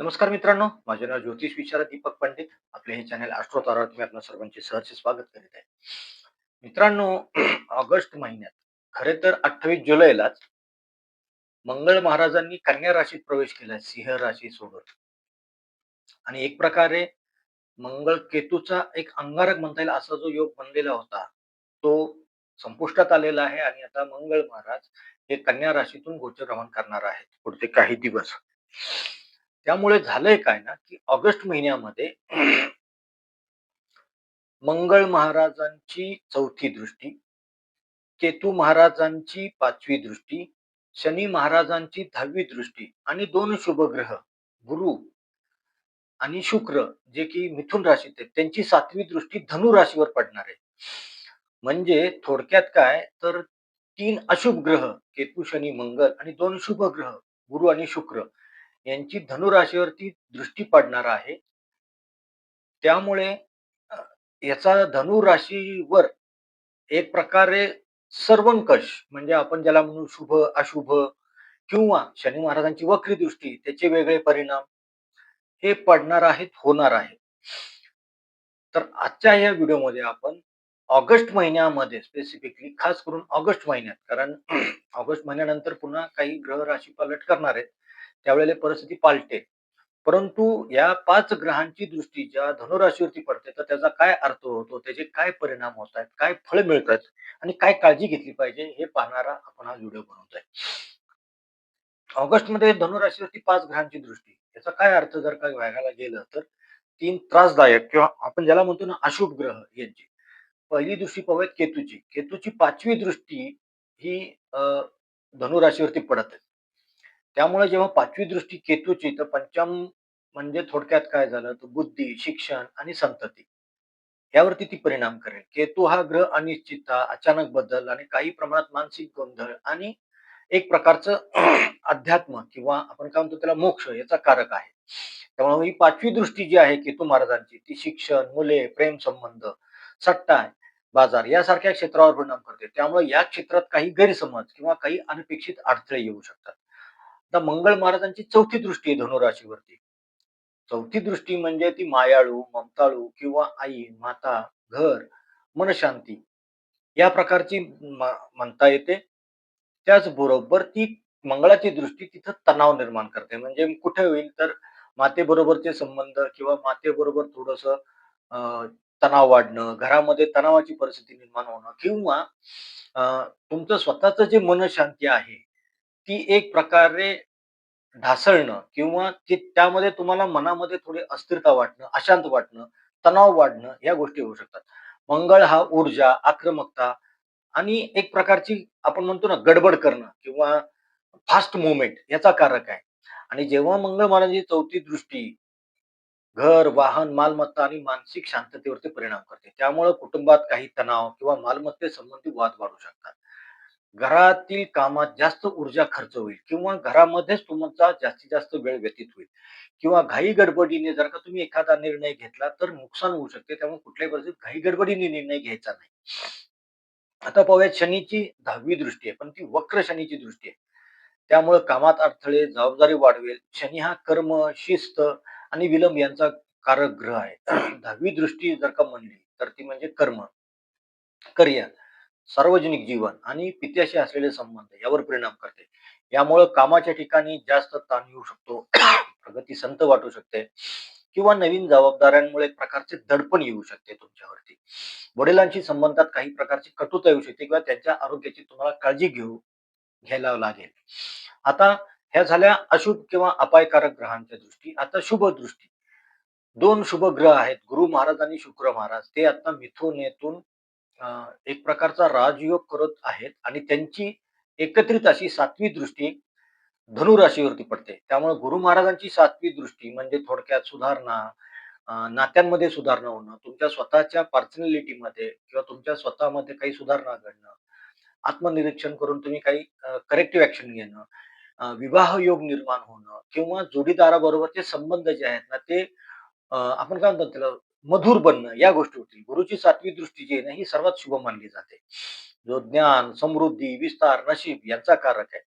नमस्कार मित्रांनो माझे नाव ज्योतिष विचार दीपक पंडित. आपले हे चॅनल ॲस्ट्रो तारावर मी आपल्या सर्वांचे सहर्ष स्वागत करीत आहे. मित्रांनो ऑगस्ट महिन्यात खरे तर अठ्ठावीस जुलैलाच मंगळ महाराजांनी कन्या राशीत प्रवेश केला सिंह राशी सोडून. आणि एक प्रकारे मंगळ केतूचा एक अंगारक म्हणता येईल असा जो योग बनलेला होता तो संपुष्टात आलेला आहे आणि आता मंगळ महाराज हे कन्या राशीतून गोचर रवान करणार आहेत. पुढचे काही दिवस. त्यामुळे झालंय काय ना की ऑगस्ट महिन्यामध्ये मंगळ महाराजांची चौथी दृष्टी केतू महाराजांची पाचवी दृष्टी शनी महाराजांची दहावी दृष्टी आणि दोन शुभग्रह गुरु आणि शुक्र जे की मिथुन राशीत आहेत त्यांची सातवी दृष्टी धनु राशीवर पडणार आहे. म्हणजे थोडक्यात काय तर तीन अशुभ ग्रह केतू शनी मंगल आणि दोन शुभ ग्रह गुरु आणि शुक्र यांची धनुराशीवरती दृष्टी पडणार आहे. त्यामुळे याचा धनुराशीवर एक प्रकारे सर्वंकष म्हणजे आपण ज्याला म्हणू शुभ अशुभ किंवा शनी महाराजांची वक्री दृष्टी त्याचे वेगळे परिणाम हे पडणार आहेत होणार आहे तर आजच्या या व्हिडिओमध्ये आपण ऑगस्ट महिन्यामध्ये स्पेसिफिकली खास करून ऑगस्ट महिन्यात कारण ऑगस्ट महिन्यानंतर पुन्हा काही ग्रह राशी पालट करणार आहेत. त्यावेळेला परिस्थिती पालटे. परंतु या पाच ग्रहांची दृष्टी ज्या धनुराशीवरती पडते तर त्याचा काय अर्थ होतो? त्याचे काय परिणाम होत आहेत? काय फळ मिळत आहेत? आणि काय काळजी घेतली पाहिजे? हे पाहणारा आपण हा व्हिडिओ बनवतोय. ऑगस्टमध्ये धनुराशीवरती पाच ग्रहांची दृष्टी. याचा काय अर्थ? जर का व्हायला गेलं तर तीन त्रासदायक किंवा आपण ज्याला म्हणतो ना अशुभ ग्रह यांची. पहिली दृष्टी पाहूयात केतूची. केतूची पाचवी दृष्टी ही धनुराशीवरती पडत आहे. त्यामुळे जेव्हा पाचवी दृष्टी केतूची तर पंचम म्हणजे थोडक्यात काय झालं? तर बुद्धी शिक्षण आणि संतती. यावरती ती परिणाम करेल. केतू हा ग्रह अनिश्चितता अचानक बदल आणि काही प्रमाणात मानसिक गोंधळ आणि एक प्रकारचं अध्यात्म किंवा आपण काय म्हणतो त्याला मोक्ष याचा कारक आहे. त्यामुळे ही पाचवी दृष्टी जी आहे केतू महाराजांची ती शिक्षण मुले प्रेम संबंध सट्टा बाजार यासारख्या क्षेत्रावर परिणाम करते. त्यामुळे या क्षेत्रात काही गैरसमज किंवा काही अनपेक्षित अडथळे येऊ शकतात. आता मंगळ महाराजांची चौथी दृष्टी आहे धनुराशीवरती. चौथी दृष्टी म्हणजे ती मायाळू ममताळू किंवा आई माता घर मनशांती. या प्रकारची म्हणता येते. त्याचबरोबर ती मंगळाची दृष्टी तिथं तणाव निर्माण करते. म्हणजे कुठे होईल तर मातेबरोबरचे संबंध किंवा मातेबरोबर थोडस तणाव वाढणं घरामध्ये तणावाची परिस्थिती निर्माण होणं किंवा अं, तुमचं स्वतःच जे मनशांती आहे ती एक प्रकारे ढासळणं किंवा ती त्यामध्ये तुम्हाला मनामध्ये थोडी अस्थिरता वाटणं अशांत वाटणं तणाव वाढणं या गोष्टी होऊ शकतात. मंगळ हा ऊर्जा आक्रमकता आणि एक प्रकारची आपण म्हणतो ना गडबड करणं किंवा फास्ट मुवमेंट याचा कारक आहे. आणि जेव्हा मंगळ महाराजांची चौथी दृष्टी घर वाहन मालमत्ता आणि मानसिक शांततेवरती परिणाम करते त्यामुळे कुटुंबात काही तणाव किंवा मालमत्तेसंबंधी वाद वाढू शकतात. घरातील कामात जास्त ऊर्जा खर्च होईल किंवा घरामध्येच तुमचा जास्तीत जास्त वेळ व्यतीत होईल. किंवा घाई गडबडीने जर का तुम्ही एखादा निर्णय घेतला तर नुकसान होऊ शकते. त्यामुळे कुठल्याही परिस्थितीत घाई गडबडीने निर्णय घ्यायचा नाही. आता पाहूयात शनीची दहावी दृष्टी आहे पण ती वक्र शनीची दृष्टी आहे. त्यामुळे कामात अडथळे जबाबदारी वाढवेल. शनी हा कर्म शिस्त आणि विलंब यांचा कारक ग्रह आहे. दहावी दृष्टी जर का म्हणली तर ती म्हणजे कर्म. करिअर. सार्वजनिक जीवन आणि पित्याशी असलेले संबंध यावर परिणाम करते. यामुळे कामाच्या ठिकाणी जास्त ताण येऊ शकतो प्रगती संत वाटू शकते किंवा नवीन जबाबदाऱ्यांमुळे एक प्रकारचे दडपण येऊ शकते तुमच्यावरती. वडिलांशी संबंधात काही प्रकारची कटुता येऊ शकते किंवा त्यांच्या आरोग्याची तुम्हाला काळजी घेऊ घ्यायला लागेल. आता ह्या झाल्या अशुभ किंवा अपायकारक ग्रहांच्या दृष्टी आता शुभ दृष्टी. दोन शुभ ग्रह आहेत गुरु महाराज आणि शुक्र महाराज. ते आता मिथुनेतून एक प्रकारचा राजयोग करत आहेत आणि त्यांची एकत्रित अशी सातवी दृष्टी धनु राशीवरती पडते. त्यामुळे गुरु महाराजांची सातवी दृष्टी म्हणजे थोडक्यात सुधारणा नात्यांमध्ये सुधारणा होणं तुमच्या स्वतःच्या पर्सनॅलिटीमध्ये किंवा तुमच्या स्वतःमध्ये काही सुधारणा घडणं आत्मनिरीक्षण करून तुम्ही काही करेक्टिव्ह ऍक्शन घेणं विवाह योग निर्माण होणं किंवा जोडीदाराबरोबरचे संबंध जे आहेत ना ते आपण काय म्हणतो त्याला? मधुर बनणं या गोष्टी होतील गुरुची सातवी दृष्टी जी आहे ना ही सर्वात शुभ मानली जाते जो ज्ञान समृद्धी विस्तार नशीब यांचा कारक आहे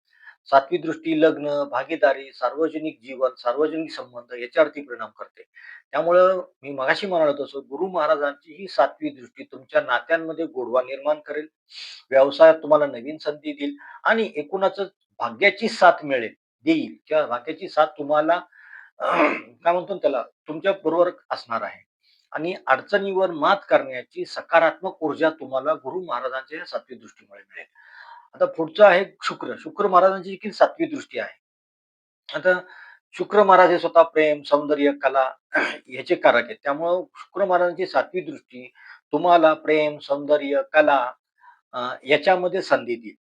सातवी दृष्टी लग्न, भागीदारी, सार्वजनिक जीवन, सार्वजनिक संबंध याच्यावरती परिणाम करते. त्यामुळं मी मगाशी म्हणालो तसं गुरु महाराजांची ही सातवी दृष्टी तुमच्या नात्यांमध्ये गोडवा निर्माण करेल. व्यवसायात तुम्हाला नवीन संधी देईल आणि एकूणच भाग्याची साथ मिळेल देईल किंवा भाग्याची साथ तुम्हाला काय म्हणतो त्याला तुमच्या बरोबर असणार आहे. आणि अडचणीवर मात करण्याची सकारात्मक ऊर्जा तुम्हाला गुरु महाराजांच्या सातवी दृष्टीमुळे मिळेल. आता पुढचं आहे शुक्र. शुक्र महाराजांची देखील सातवी दृष्टी आहे. आता शुक्र महाराज हे स्वतः प्रेम, सौंदर्य, कला ह्याचे कारक आहेत. त्यामुळं शुक्र महाराजांची सातवी दृष्टी तुम्हाला प्रेम, सौंदर्य, कला याच्यामध्ये संधी देईल.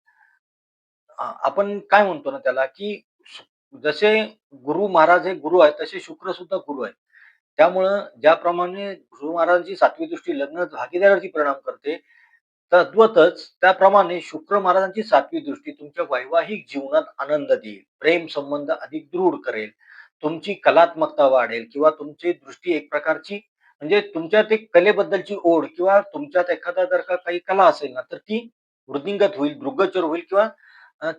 आपण काय म्हणतो ना त्याला, की जसे गुरु महाराज हे गुरु आहेत, तसे शुक्र सुद्धा गुरु आहेत. त्यामुळं ज्याप्रमाणे गुरु महाराजांची सातवी दृष्टी लग्न भागीदारावरती परिणाम करते, तद्वतच त्याप्रमाणे शुक्र महाराजांची सातवी दृष्टी तुमच्या वैवाहिक जीवनात आनंद देईल, प्रेम संबंध अधिक दृढ करेल, तुमची कलात्मकता वाढेल किंवा तुमची दृष्टी एक प्रकारची म्हणजे तुमच्यात एक कलेबद्दलची ओढ किंवा तुमच्यात एखादा जर का काही कला असेल ना, तर ती वृद्धिंगत होईल, दृग्गचर होईल किंवा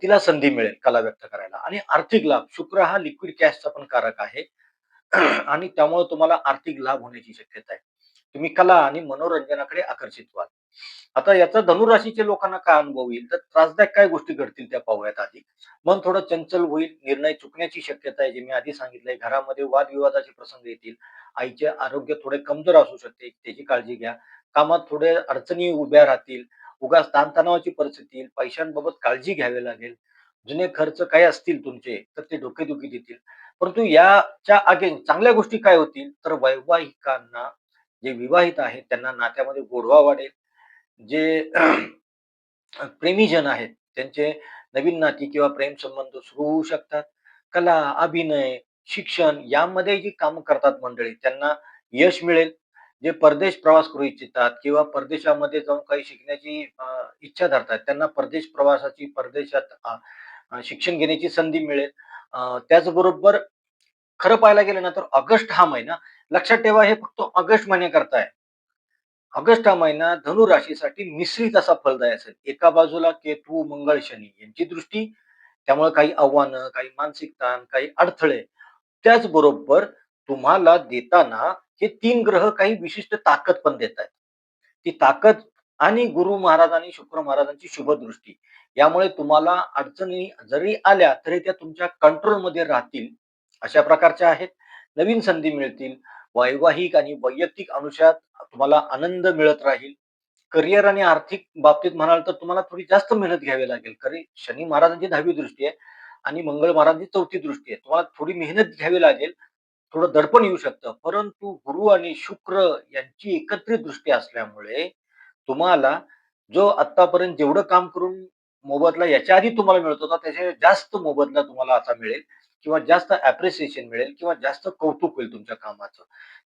तिला संधी मिळेल कला व्यक्त करायला आणि आर्थिक लाभ शुक्र हा लिक्विड कॅशचा पण कारक आहे. आणि त्यामुळे तुम्हाला आर्थिक लाभ होण्याची शक्यता आहे. तुम्ही कला आणि मनोरंजनाकडे आकर्षित व्हाल. आता याचा धनुराशीच्या लोकांना काय अनुभव येईल? तर त्रासदायक काय गोष्टी घडतील त्या पाहूयात आधी. मन थोडं चंचल होईल, निर्णय चुकण्याची शक्यता आहे, जे मी आधी सांगितलंय. घरामध्ये वादविवादाचे प्रसंग येतील. आईचे आरोग्य थोडे कमजोर असू शकते, त्याची काळजी घ्या. कामात थोडे अडचणी उभ्या राहतील. उगाच ताणतणावाची परिस्थिती येईल. पैशांबाबत काळजी घ्यावी लागेल. जुने खर्च काय असतील तुमचे, तर ते डोकेदुखी देतील. परंतु याच्या अगेन चांगल्या गोष्टी काय होतील? तर वैवाहिकांना, जे विवाहित आहेत, त्यांना नात्यामध्ये गोडवा वाढेल. जे प्रेमीजन आहेत, त्यांचे नवीन नाती किंवा प्रेम संबंध सुरू होऊ शकतात. कला, अभिनय, शिक्षण यामध्ये जी काम करतात मंडळी, त्यांना यश मिळेल. जे परदेश प्रवास करू इच्छितात किंवा परदेशामध्ये जाऊन काही शिकण्याची इच्छा धरतात, त्यांना परदेश प्रवासाची, परदेशात शिक्षण घेण्याची संधी मिळेल. त्याचबरोबर खरं पाहायला गेलं ना, तर ऑगस्ट हा महिना लक्षात ठेवा, हे फक्त ऑगस्ट महिन्याकरता आहे. ऑगस्ट हा महिना धनु राशीसाठी मिश्रित असा फलदायी असेल. एका बाजूला केतू, मंगळ, शनी यांची दृष्टी, त्यामुळे काही आव्हानं, काही मानसिक ताण, काही अडथळे. त्याचबरोबर तुम्हाला देताना हे तीन ग्रह काही विशिष्ट ताकद पण देतायत. ती ताकद आणि गुरु महाराज आणि शुक्र महाराजांची शुभ दृष्टी. यामुळे तुम्हाला अडचणी जरी आल्या, तरी त्या तुमच्या कंट्रोलमध्ये राहतील. अशा प्रकारच्या आहेत. नवीन संधी मिळतील. वैवाहिक आणि वैयक्तिक अनुषयात तुम्हाला आनंद मिळत राहील. करिअर आणि आर्थिक बाबतीत म्हणाल तर तुम्हाला थोडी जास्त मेहनत घ्यावी लागेल. कारण शनी महाराजांची 10वी दृष्टी आहे आणि मंगळ महाराजांची चौथी दृष्टी आहे. तुम्हाला थोडी मेहनत घ्यावी लागेल. थोडं दडपण येऊ शकतं. परंतु गुरु आणि शुक्र यांची एकत्रित दृष्टी असल्यामुळे तुम्हाला जो आतापर्यंत जेवढं काम करून मोबदला याच्या आधी तुम्हाला मिळत होता, त्याच्या जास्त मोबदला तुम्हाला आता मिळेल किंवा जास्त अप्रिसिएशन मिळेल किंवा जास्त कौतुक होईल तुमच्या कामाचं.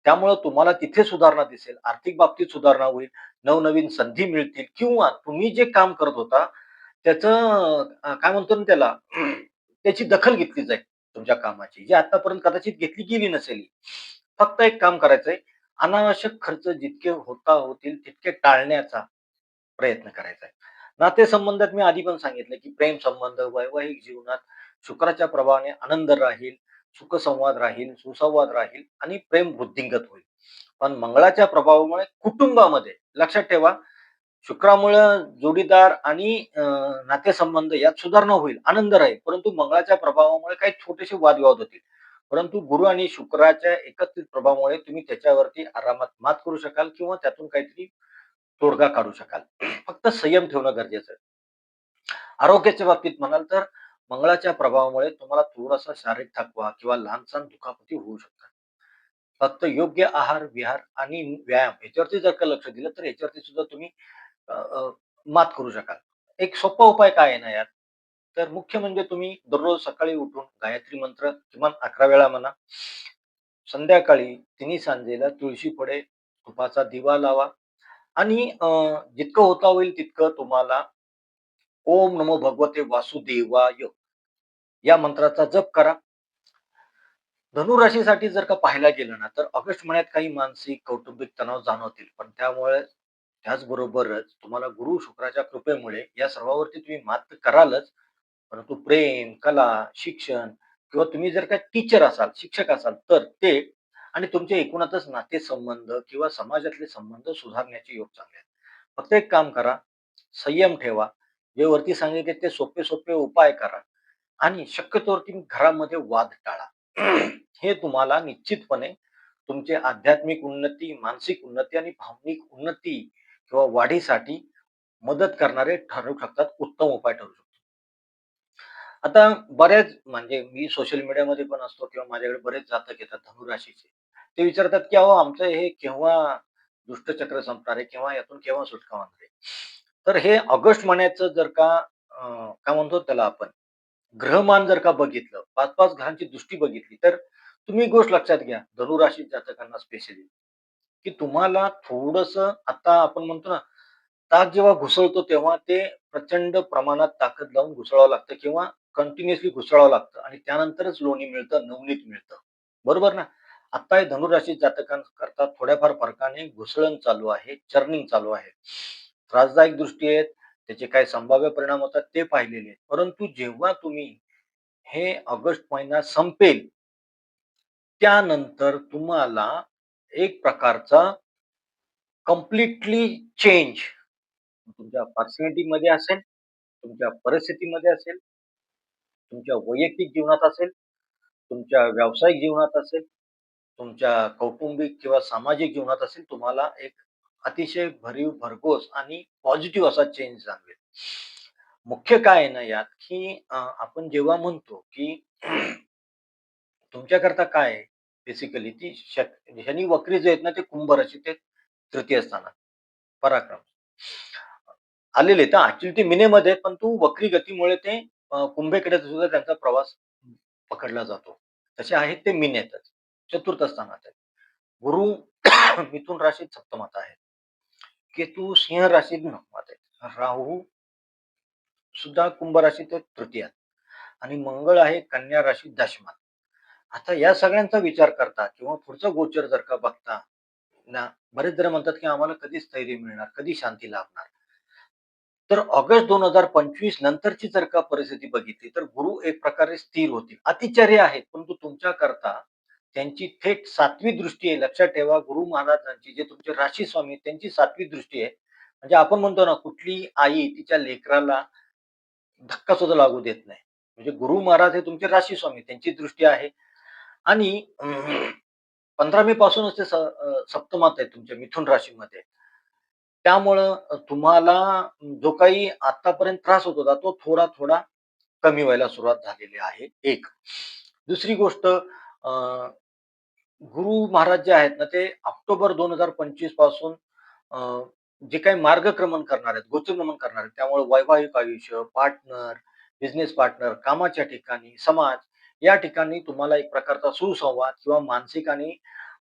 त्यामुळं तुम्हाला तिथे सुधारणा दिसेल. आर्थिक बाबतीत सुधारणा होईल. नवनवीन संधी मिळतील किंवा तुम्ही जे काम करत होता त्याचं काय म्हणतो ना त्याला त्याची दखल घेतली जाईल तुमच्या कामाची, जी आतापर्यंत कदाचित घेतली गेली नसेल. फक्त एक काम करायचंय, अनावश्यक खर्च जितके होता होतील तितके टाळण्याचा प्रयत्न करायचा आहे. नातेसंबंधात मी आधी पण सांगितलं, की प्रेम संबंध, वैवाहिक जीवनात शुक्राच्या प्रभावाने आनंद राहील, सुखसंवाद राहील, सुसंवाद राहील आणि प्रेम वृद्धिंगत होईल. पण मंगळाच्या प्रभावामुळे कुटुंबामध्ये लक्षात ठेवा, शुक्रामुळे जोडीदार आणि नातेसंबंध यात सुधारणा होईल, आनंद राहील. परंतु मंगळाच्या प्रभावामुळे काही छोटेसे वादविवाद होतील. परंतु गुरु आणि शुक्राच्या एकत्रित प्रभावामुळे तुम्ही त्याच्यावरती आरामात मात करू शकाल किंवा त्यातून काहीतरी तोडगा काढू शकाल. फक्त संयम ठेवणं गरजेचं आहे. आरोग्याच्या बाबतीत म्हणाल तर मंगळाच्या प्रभावामुळे तुम्हाला थोडासा शारीरिक थकवा किंवा लहानसान दुखापती होऊ शकतात. फक्त योग्य आहार, विहार आणि व्यायाम याच्यावरती जर का लक्ष दिलं, तर याच्यावरती सुद्धा तुम्ही मात करू शकाल. एक सोपा उपाय काय आहे ना यात, तर मुख्य म्हणजे तुम्ही दररोज सकाळी उठून गायत्री मंत्र किमान 11 वेळा म्हणा. संध्याकाळी तिन्ही सांजेला तुळशी पुढे तुपाचा दिवा लावा आणि जितकं होता होईल तितकं तुम्हाला ओम नमो भगवते वासुदेवाय या मंत्राचा जप करा. धनुराशीसाठी जर का पाहायला गेलं ना, तर ऑगस्ट महिन्यात काही मानसिक, कौटुंबिक तणाव जाणवतील. पण त्यामुळे त्याचबरोबरच तुम्हाला गुरु शुक्राच्या कृपेमुळे या सर्वावरती तुम्ही मात करालच, परंतु प्रेम, कला, शिक्षण किंवा तुम्ही जर का टीचर असाल, शिक्षक असाल, तर ते आणि तुमचे एकूणातच नातेसंबंध किंवा समाजातले संबंध सुधारण्याचे योग चांगले आहेत. फक्त एक काम करा, संयम ठेवा. जे वरती सांगितले ते सोपे-सोपे उपाय करा आणि शक्यतोवर तुम्ही घरामध्ये वाद टाळा. हे तुम्हाला निश्चितपणे तुमचे आध्यात्मिक उन्नती, मानसिक उन्नती आणि भावनिक उन्नती किंवा वाढीसाठी मदत करणारे ठरू शकतात, उत्तम उपाय ठरू शकतात आता बऱ्याच म्हणजे मी सोशल मीडियामध्ये पण असतो किंवा माझ्याकडे बरेच जातक येतात धनुराशीचे. ते विचारतात, की "अहो आमचं हे केव्हा दुष्टचक्र संपणार आहे? किंवा यातून केव्हा सुटका होणार आहे?" तर हे ऑगस्ट महिन्याचं जर का काय म्हणतो त्याला आपण ग्रहमान जर का बघितलं, 5-5 ग्रहांची दृष्टी बघितली, तर तुम्ही एक गोष्ट लक्षात घ्या, धनुराशी जातकांना स्पेशली, की तुम्हाला थोडस आता आपण म्हणतो ना, ताक जेव्हा घुसळतो तेव्हा ते प्रचंड प्रमाणात ताकद लावून घुसळावं लागतं किंवा कंटिन्युअसली घुसळावं लागतं आणि त्यानंतरच लोणी मिळतं, नवनीत मिळतं. बरोबर ना? आता हे धनुराशी जातकांकरता थोड्याफार फरकाने घुसळण चालू आहे, चर्निंग चालू आहे. त्रासदायक दृष्टी आहेत, त्याचे काय संभाव्य परिणाम होतात ते पाहिलेले आहेत. परंतु जेव्हा तुम्ही हे ऑगस्ट महिना संपेल, त्यानंतर तुम्हाला एक प्रकारचा कंप्लीटली चेंज तुमच्या पर्सनॅलिटीमध्ये असेल, तुमच्या परिस्थितीमध्ये असेल, तुमच्या वैयक्तिक जीवनात असेल, तुमच्या व्यावसायिक जीवनात असेल, तुमच्या कौटुंबिक किंवा सामाजिक जीवनात असेल, तुम्हाला एक अतिशय भरीव, भरघोस आणि पॉझिटिव्ह असा चेंज जाणवेल. मुख्य काय आहे ना यात, की आपण जेव्हा म्हणतो, की तुमच्याकरता काय आहे बेसिकली ती शनी वक्री जे आहेत ना, ते कुंभ राशी ते तृतीय स्थानात पराक्रम. आलेले तर ऍक्च्युली ते मिनेमध्ये पण तू वक्री गतीमुळे ते अ, कुंभेकडे सुद्धा त्यांचा प्रवास पकडला जातो. तसे आहेत ते मिनेतच, चतुर्थ स्थानात आहेत. गुरु मिथुन राशीत सप्तमात आहे. केतू सिंह राशीत नवमात आहे. राहू सुद्धा कुंभ राशीत तृतीयात आणि मंगळ आहे कन्या राशीत दशमात. आता या सगळ्यांचा विचार करता किंवा पुढचा गोचर जर का बघता ना, बरेच जण म्हणतात, की आम्हाला कधी स्थैर्य मिळणार, कधी शांती लाभणार. तर ऑगस्ट 2025 नंतरची जर का परिस्थिती बघितली, तर गुरु एक प्रकारे स्थिर होतील. अतिचार्य आहेत, परंतु तुमच्याकरता त्यांची थेट सातवी दृष्टी आहे. लक्षात ठेवा, गुरु महाराजांची जे तुमचे राशी स्वामी त्यांची सातवी दृष्टी आहे. म्हणजे आपण म्हणतो ना, कुठली आई तिच्या लेकराला धक्का सुद्धा लागू देत नाही. म्हणजे गुरु महाराज हे तुमचे राशी स्वामी, त्यांची दृष्टी आहे आणि 15 मे पासूनच ते स सप्तमात आहेत तुमच्या मिथुन राशीमध्ये. त्यामुळं तुम्हाला जो काही आत्तापर्यंत त्रास होत होता, तो थोडा-थोडा कमी व्हायला सुरुवात झालेली आहे, एक. दुसरी गोष्ट गुरु महाराज जे आहेत ना, ते ऑक्टोबर 2025 पासून जे काही मार्गक्रमण करणार आहेत, गोचरक्रमण करणार आहेत, त्यामुळे वैवाहिक आयुष्य, पार्टनर, बिझनेस पार्टनर, कामाच्या ठिकाणी, समाज या ठिकाणी तुम्हाला एक प्रकारचा सुसंवाद किंवा मानसिक आणि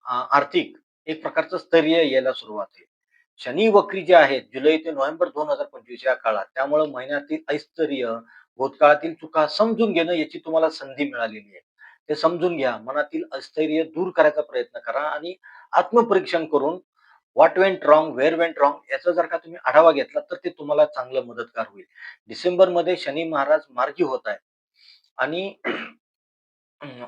आर्थिक एक प्रकारचं स्थैर्य यायला सुरुवात होईल. शनी वक्री जे आहेत जुलै ते नोव्हेंबर 2025 या काळात, त्यामुळे महिन्यातील ऐश्वर्य, भूतकाळातील चुका समजून घेणं याची तुम्हाला संधी मिळालेली आहे. ते समजून घ्या. मनातील अस्थैर्य दूर करायचा प्रयत्न करा आणि आत्मपरीक्षण करून what went wrong, where went wrong याचा जर का तुम्ही आढावा घेतला, तर ते तुम्हाला चांगलं मदतगार होईल. डिसेंबरमध्ये शनी महाराज मार्गी होत आहे आणि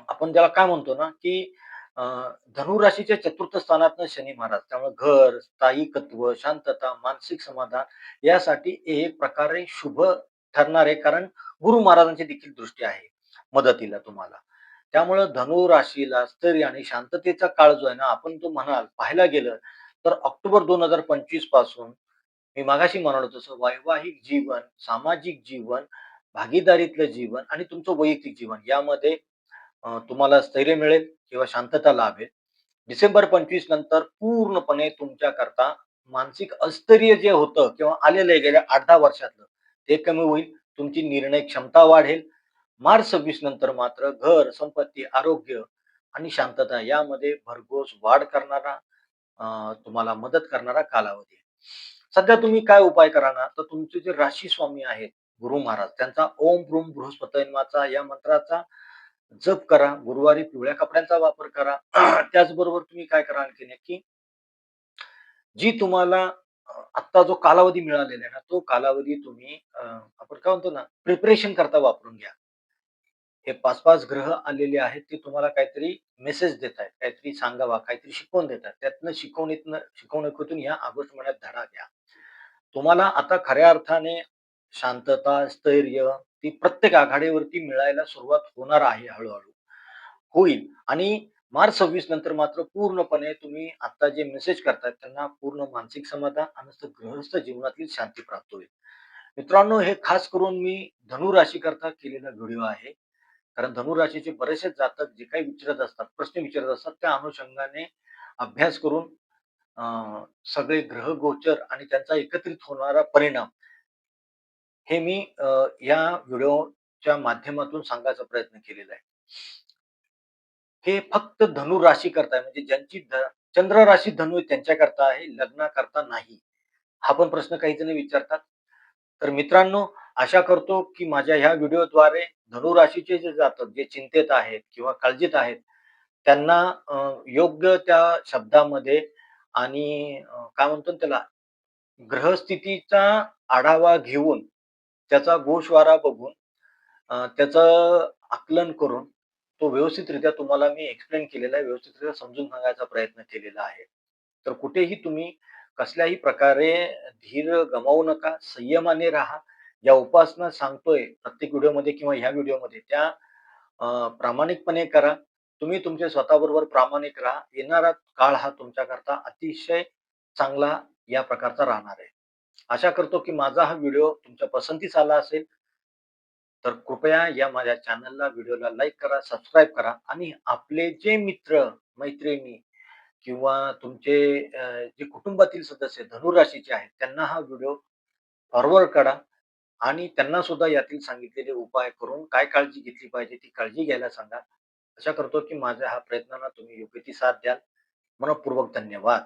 आपण त्याला काय म्हणतो ना, की धनुराशीच्या धनु राशीच्या चतुर्थ स्थानातनं शनी महाराज. त्यामुळे घर, स्थायिकत्व, शांतता, मानसिक समाधान यासाठी हे एक प्रकारे शुभ ठरणार आहे. कारण गुरु महाराजांची देखील दृष्टी आहे मदतीला तुम्हाला. त्यामुळं धनु राशीला स्थैर्य आणि शांततेचा काळ जो आहे ना, आपण तो म्हणाल पाहायला गेलं तर ऑक्टोबर 2025 पासून मी मागाशी म्हणालो तसं वैवाहिक जीवन, सामाजिक जीवन, भागीदारीतलं जीवन आणि तुमचं वैयक्तिक जीवन यामध्ये तुम्हाला स्थैर्य मिळेल किंवा शांतता लाभेल. डिसेंबर 25 नंतर पूर्णपणे तुमच्याकरता मानसिक अस्थैर्य जे होतं किंवा आलेलं आहे गेल्या आठ दहा वर्षातलं, ते कमी होईल. तुमची निर्णय क्षमता वाढेल. मार्च 26 नंतर मात्र घर, संपत्ती, आरोग्य आणि शांतता यामध्ये भरघोस वाढ करणारा तुम्हाला मदत करणारा कालावधी सध्या तुम्ही काय उपाय करणार तर तुमचे जे राशी स्वामी आहेत, गुरु महाराज त्यांचा ओम भ्रूम बृहस्पतये या मंत्राचा जप करा. गुरुवारी पिवळ्या कपड्यांचा वापर करा. त्याचबरोबर तुम्ही काय करा आणखीन एक, की जी तुम्हाला आता आत्ता जो कालावधी मिळालेला आहे ना, तो कालावधी तुम्ही आपण काय म्हणतो ना, प्रिपरेशन करता वापरून घ्या. हे 5-5 ग्रह आलेले आहेत, ते तुम्हाला काहीतरी मेसेज देत आहेत, काहीतरी सांगावा, काहीतरी शिकवून देत आहेत. त्यातनं शिकवणीतनं शिकवणुकीतून या ऑगस्ट महिन्यात धडा घ्या. तुम्हाला आता खऱ्या अर्थाने शांतता, स्थैर्य ती प्रत्येक आघाडीवरती मिळायला सुरुवात होणार आहे हळूहळू होईल आणि मार्च 26 नंतर मात्र पूर्णपणे तुम्ही आता जे मेसेज करतायत त्यांना पूर्ण मानसिक समाधान आणि गृहस्थ जीवनातील शांती प्राप्त होईल. मित्रांनो, हे खास करून मी धनु राशीकरता केलेला व्हिडिओ आहे. कारण धनु राशीचे बरेचसे जातक जे काही विचारत असतात, प्रश्न विचारत असतात, त्या अनुषंगाने अभ्यास करून सगळे ग्रह गोचर आणि त्यांचा एकत्रित होणारा परिणाम हे मी या व्हिडिओच्या माध्यमातून सांगायचा प्रयत्न केलेला आहे. हे फक्त धनु राशी करताय म्हणजे ज्यांची चंद्र राशी धनु आहे त्यांच्याकरता आहे, लग्नाकरता नाही. हा पण प्रश्न काही जण विचारतात. तर मित्रांनो, आशा करतो की माझ्या ह्या व्हिडिओद्वारे धनु राशीचे जे जातक जे चिंतेत आहेत किंवा काळजीत आहेत, त्यांना योग्य त्या शब्दामध्ये आणि काय म्हणतो त्याला ग्रहस्थितीचा आढावा घेऊन, त्याचा गोषवारा बघून, त्याचं आकलन करून, तो व्यवस्थितरित्या तुम्हाला मी एक्सप्लेन केलेला आहे. व्यवस्थितरित्या समजून सांगायचा प्रयत्न केलेला आहे. तर कुठेही तुम्ही कसल्याही प्रकारे धीर गमावू नका, संयमाने राहा. ज्या उपासना सांगतोय प्रत्येक व्हिडिओमध्ये किंवा ह्या व्हिडिओमध्ये त्या प्रामाणिकपणे करा. तुम्ही तुमच्या स्वतःबरोबर प्रामाणिक राहा. येणारा काळ हा तुमच्याकरता अतिशय चांगला या प्रकारचा राहणार आहे. आशा करतो की माझा हा व्हिडिओ तुमच्या पसंतीस आला असेल. तर कृपया या माझ्या चॅनलला, व्हिडिओला लाईक करा, सबस्क्राईब करा आणि आपले जे मित्र, मैत्रिणी किंवा तुमचे जे कुटुंबातील सदस्य धनुराशीचे आहेत, त्यांना हा व्हिडिओ फॉरवर्ड करा आणि त्यांना सुद्धा यातील सांगितलेले उपाय करून काय काळजी घेतली पाहिजे, ती काळजी घ्यायला सांगा. आशा करतो की माझ्या हा प्रयत्नांना तुम्ही योग्य ती साथ द्याल. मनपूर्वक धन्यवाद.